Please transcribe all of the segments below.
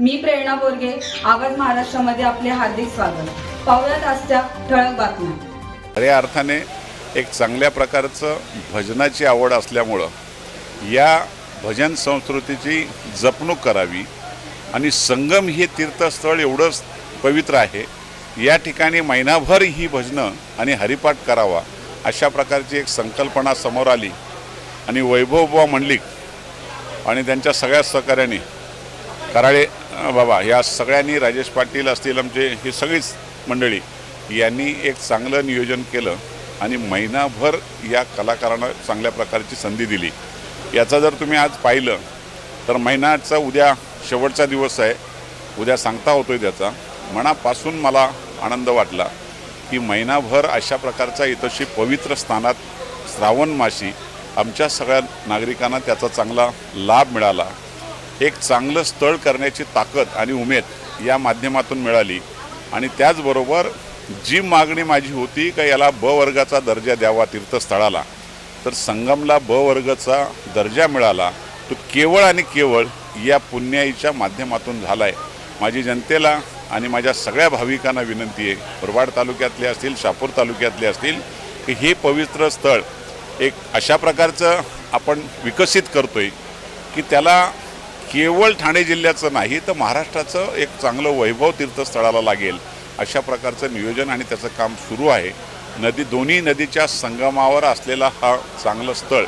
मी प्रेरणा बोरगे आवाज महाराष्ट्रामध्ये आपले हार्दिक स्वागत. पाहुयात आजच्या ठळक बातम्या. खऱ्या अर्थाने एक चांगल्या प्रकारचं भजनाची आवड असल्यामुळं या भजन संस्कृतीची जपणूक करावी आणि संगम हे तीर्थस्थळ एवढंच पवित्र आहे या ठिकाणी महिनाभर ही भजनं आणि हरिपाठ करावा अशा प्रकारची एक संकल्पना समोर आली आणि वैभव बुवा मंडलिक आणि त्यांच्या सगळ्या सहकार्याने कराळे बाबा या सगळ्यांनी राजेश पाटील असतील आमचे ही सगळीच मंडळी यांनी एक चांगलं नियोजन केलं आणि महिनाभर या कलाकारांना चांगल्या प्रकारची संधी दिली. याचा जर तुम्ही आज पाहिलं तर महिन्याचा उद्या शेवटचा दिवस आहे. उद्या सांगता होतो आहे त्याचा. मनापासून मला आनंद वाटला की महिनाभर अशा प्रकारचा इथंशी पवित्र स्थानात श्रावण माशी आमच्या सगळ्या नागरिकांना त्याचा चांगला लाभ मिळाला. एक चांगलं स्थळ करण्याची ताकद आणि उमेद या माध्यमातून मिळाली. आणि त्याचबरोबर जी मागणी माझी होती का याला ब वर्गाचा दर्जा द्यावा तीर्थस्थळाला तर संगमला ब वर्गाचा दर्जा मिळाला तो केवळ आणि केवळ या पुण्याईच्या माध्यमातून झाला आहे माझी जनतेला आणि माझ्या सगळ्या भाविकांना विनंती आहे मुरबाड तालुक्यातले असतील शापूर तालुक्यातले असतील की हे पवित्र स्थळ एक अशा प्रकारचं आपण विकसित करतो आहे की त्याला केवळ ठाणे जिल्ह्याचं नाही तर महाराष्ट्राचं एक चांगलं वैभव तीर्थस्थळाला लागेल अशा प्रकारचं नियोजन आणि त्याचं काम सुरू आहे. नदी दोन्ही नदीच्या संगमावर असलेला हा चांगलं स्थळ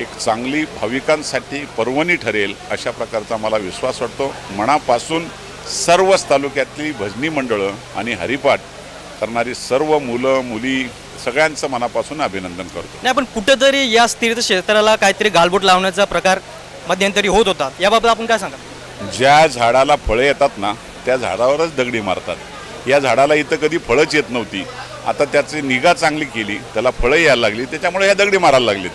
एक चांगली भाविकांसाठी पर्वणी ठरेल अशा प्रकारचा मला विश्वास वाटतो. मनापासून सर्वच तालुक्यातली भजनी मंडळं आणि हरिपाठ करणारी सर्व मुलं मुली सगळ्यांचं मनापासून अभिनंदन करतो. नाही पण कुठेतरी या तीर्थक्षेत्राला काहीतरी गालबोट लावण्याचा प्रकार मध्यंतरी होत होता याबाबत आपण काय सांगा ज्या झाडाला फळं येतात ना त्या झाडावरच दगडी मारतात. या झाडाला इथं कधी फळंच येत नव्हती. आता त्याची निगा चांगली केली त्याला फळं यायला लागली त्याच्यामुळे ह्या दगडी मारायला लागलीत.